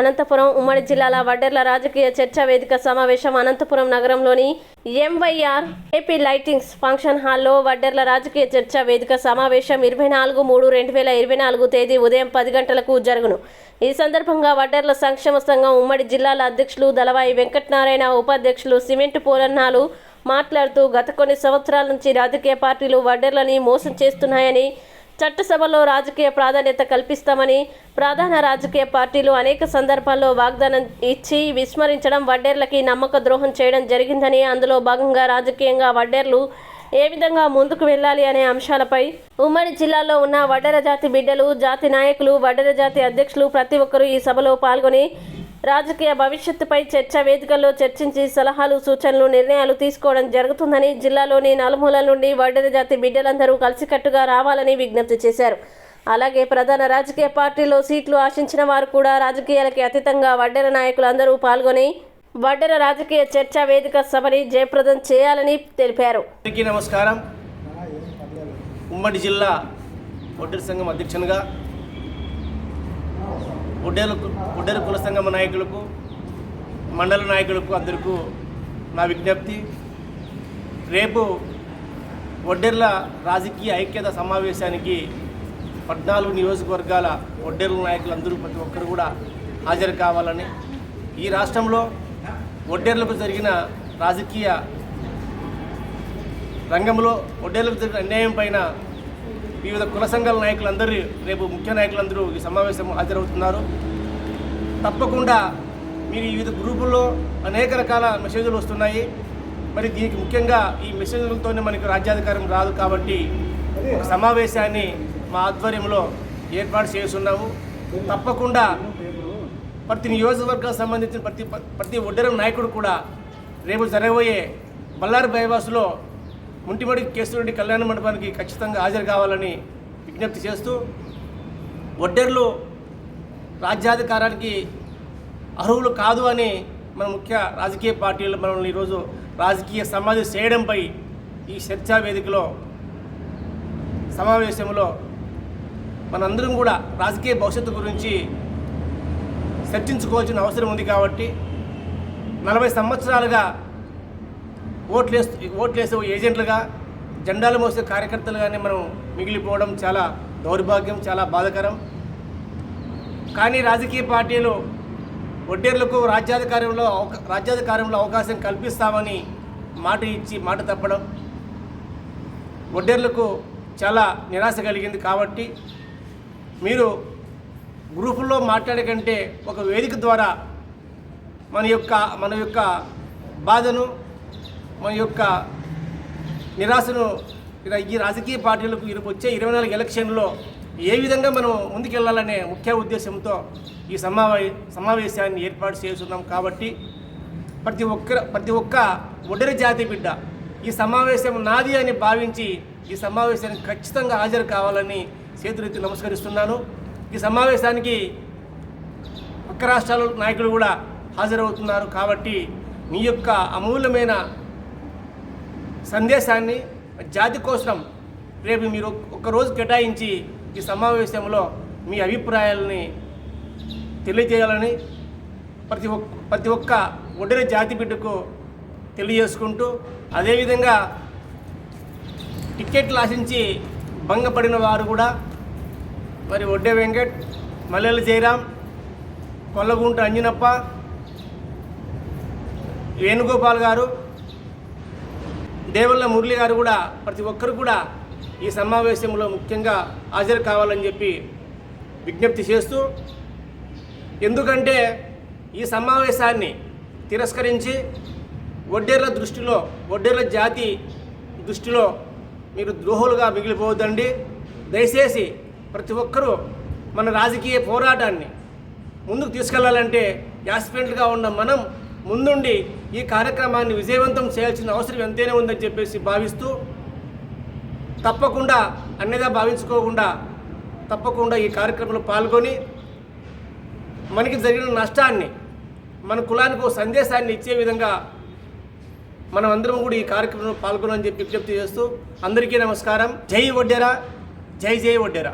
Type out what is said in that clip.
అనంతపురం ఉమ్మడి జిల్లాల వడ్డెర్ల రాజకీయ చర్చా వేదిక సమావేశం అనంతపురం నగరంలోని ఎంవైఆర్ ఏపీ లైటింగ్స్ ఫంక్షన్ హాల్లో వడ్డెర్ల రాజకీయ చర్చా వేదిక సమావేశం ఇరవై నాలుగు మూడు రెండు వేల ఇరవై నాలుగు తేదీ ఉదయం పది గంటలకు జరుగును. ఈ సందర్భంగా వడ్డెర్ల సంక్షేమ సంఘం ఉమ్మడి జిల్లాల అధ్యక్షులు దళవాయి వెంకటనారాయణ ఉపాధ్యక్షులు సిమెంట్ పోలన్నాలు మాట్లాడుతూ గత కొన్ని సంవత్సరాల నుంచి రాజకీయ పార్టీలు వడ్డెర్లని మోసం చేస్తున్నాయని చట్టసభలో రాజకీయ ప్రాధాన్యత కల్పిస్తామని ప్రధాన రాజకీయ పార్టీలు అనేక సందర్భాల్లో వాగ్దానం ఇచ్చి విస్మరించడం వడ్డేర్లకి నమ్మక ద్రోహం చేయడం జరిగిందని అందులో భాగంగా రాజకీయంగా వడ్డేర్లు ఏ విధంగా ముందుకు వెళ్ళాలి అనే అంశాలపై ఉమ్మడి జిల్లాలో ఉన్న వడ్డెర జాతి బిడ్డలు జాతి నాయకులు వడ్డెర జాతి అధ్యక్షులు ప్రతి ఒక్కరూ ఈ సభలో పాల్గొని రాజకీయ భవిష్యత్తుపై చర్చా వేదికల్లో చర్చించి సలహాలు సూచనలు నిర్ణయాలు తీసుకోవడం జరుగుతుందని జిల్లాలోని నలుమూలల నుండి వడ్డెర జాతి బిడ్డలందరూ కలిసికట్టుగా రావాలని విజ్ఞప్తి చేశారు. అలాగే ప్రధాన రాజకీయ పార్టీలో సీట్లు ఆశించిన వారు కూడా రాజకీయాలకి అతీతంగా వడ్డెర నాయకులందరూ పాల్గొని వడ్డెర రాజకీయ చర్చా వేదిక సభని జయప్రదం చేయాలని తెలిపారు. నమస్కారం. ఉమ్మడి జిల్లా వడ్డెర సంఘం అధ్యక్షునిగా గుడ్డేలు ఒడ్డెర కుల సంఘం నాయకులకు మండల నాయకులకు అందరికీ నా విజ్ఞప్తి. రేపు ఒడ్డెర్ల రాజకీయ ఐక్యత సమావేశానికి పద్నాలుగు నియోజకవర్గాల ఒడ్డెర్ల నాయకులు అందరూ ప్రతి ఒక్కరు కూడా హాజరు కావాలని. ఈ రాష్ట్రంలో ఒడ్డెర్లకు జరిగిన రాజకీయ రంగంలో ఒడ్డేళ్ళకు జరిగిన అన్యాయం పైన వివిధ కుల సంఘాల నాయకులందరూ రేపు ముఖ్య నాయకులందరూ ఈ సమావేశం హాజరవుతున్నారు. తప్పకుండా మీరు ఈ వివిధ గ్రూపుల్లో అనేక రకాల మెసేజ్లు వస్తున్నాయి. మరి దీనికి ముఖ్యంగా ఈ మెసేజ్లతోనే మనకు రాజ్యాధికారం రాదు కాబట్టి ఒక సమావేశాన్ని మా ఆధ్వర్యంలో ఏర్పాటు చేస్తున్నాము. తప్పకుండా ప్రతి నియోజకవర్గానికి సంబంధించిన ప్రతి ప్రతి ఒడ్డరం నాయకుడు కూడా రేపు జరగబోయే బళ్ళారి బైపాస్లో ముంటిమడి కేసురెడ్డి కళ్యాణ మండపానికి ఖచ్చితంగా హాజరు కావాలని విజ్ఞప్తి చేస్తూ ఒడ్డెర్లు రాజ్యాధికారానికి అర్హులు కాదు అని మన ముఖ్య రాజకీయ పార్టీలు మనల్ని ఈరోజు రాజకీయ సమాధి చేయడంపై ఈ చర్చా వేదికలో సమావేశంలో మనందరం కూడా రాజకీయ భవిష్యత్తు గురించి చర్చించుకోవాల్సిన అవసరం ఉంది కాబట్టి నలభై సంవత్సరాలుగా ఓట్లేస్తూ ఓట్లేసే ఏజెంట్లుగా జెండాలు మోసే కార్యకర్తలుగానే మనం మిగిలిపోవడం చాలా దౌర్భాగ్యం చాలా బాధకరం. కానీ రాజకీయ పార్టీలు వడ్డేర్లకు రాజ్యాధికారంలో రాజ్యాధికారంలో అవకాశం కల్పిస్తామని మాట ఇచ్చి మాట తప్పడం వడ్డేర్లకు చాలా నిరాశ కలిగింది కాబట్టి మీరు గ్రూపుల్లో మాట్లాడకంటే ఒక వేదిక ద్వారా మన యొక్క మన యొక్క బాధను మన యొక్క నిరాశను ఇలా ఈ రాజకీయ పార్టీలకు వచ్చే ఇరవై నాలుగు ఎలక్షన్లో ఏ విధంగా మనం ముందుకెళ్ళాలనే ముఖ్య ఉద్దేశంతో ఈ సమావే సమావేశాన్ని ఏర్పాటు చేస్తున్నాం కాబట్టి ప్రతి ఒక్క ప్రతి ఒక్క ఒడరి జాతి బిడ్డ ఈ సమావేశం నాది అని భావించి ఈ సమావేశానికి ఖచ్చితంగా హాజరు కావాలని చేతులెత్తి నమస్కరిస్తున్నాను. ఈ సమావేశానికి పక్క రాష్ట్రాల నాయకులు కూడా హాజరవుతున్నారు కాబట్టి మీ యొక్క అమూల్యమైన సందేశాన్ని జాతి కోసం రేపు మీరు ఒకరోజు కేటాయించి ఈ సమావేశంలో మీ అభిప్రాయాలని తెలియజేయాలని ప్రతి ఒక్క ప్రతి ఒక్క ఒడ్డరి జాతి బిడ్డకు తెలియజేసుకుంటూ అదేవిధంగా టికెట్లు ఆశించి భంగపడిన వారు కూడా మరి ఒడ్డే వెంకట్ మల్లెల జయరాం కొల్లగుంట అంజనప్ప వేణుగోపాల్ గారు దేవల్ల మురళి గారు కూడా ప్రతి ఒక్కరు కూడా ఈ సమావేశంలో ముఖ్యంగా హాజరు కావాలని చెప్పి విజ్ఞప్తి చేస్తూ ఎందుకంటే ఈ సమావేశాన్ని తిరస్కరించి వడ్డేర్ల దృష్టిలో వడ్డేర్ల జాతి దృష్టిలో మీరు ద్రోహులుగా మిగిలిపోవద్దండి. దయచేసి ప్రతి ఒక్కరూ మన రాజకీయ పోరాటాన్ని ముందుకు తీసుకెళ్ళాలంటే యాస్పిరెంట్గా ఉన్న మనం ముందుండి ఈ కార్యక్రమాన్ని విజయవంతం చేయాల్సిన అవసరం ఎంతైనా ఉందని చెప్పేసి భావిస్తూ తప్పకుండా అన్నిగా భావించుకోకుండా తప్పకుండా ఈ కార్యక్రమంలో పాల్గొని మనకి జరిగిన నష్టాన్ని మన కులానికి ఒక సందేశాన్ని ఇచ్చే విధంగా మనం అందరం కూడా ఈ కార్యక్రమంలో పాల్గొనని చెప్పి విజ్ఞప్తి చేస్తూ అందరికీ నమస్కారం. జై వడ్డెరా జై జై వడ్డెరా.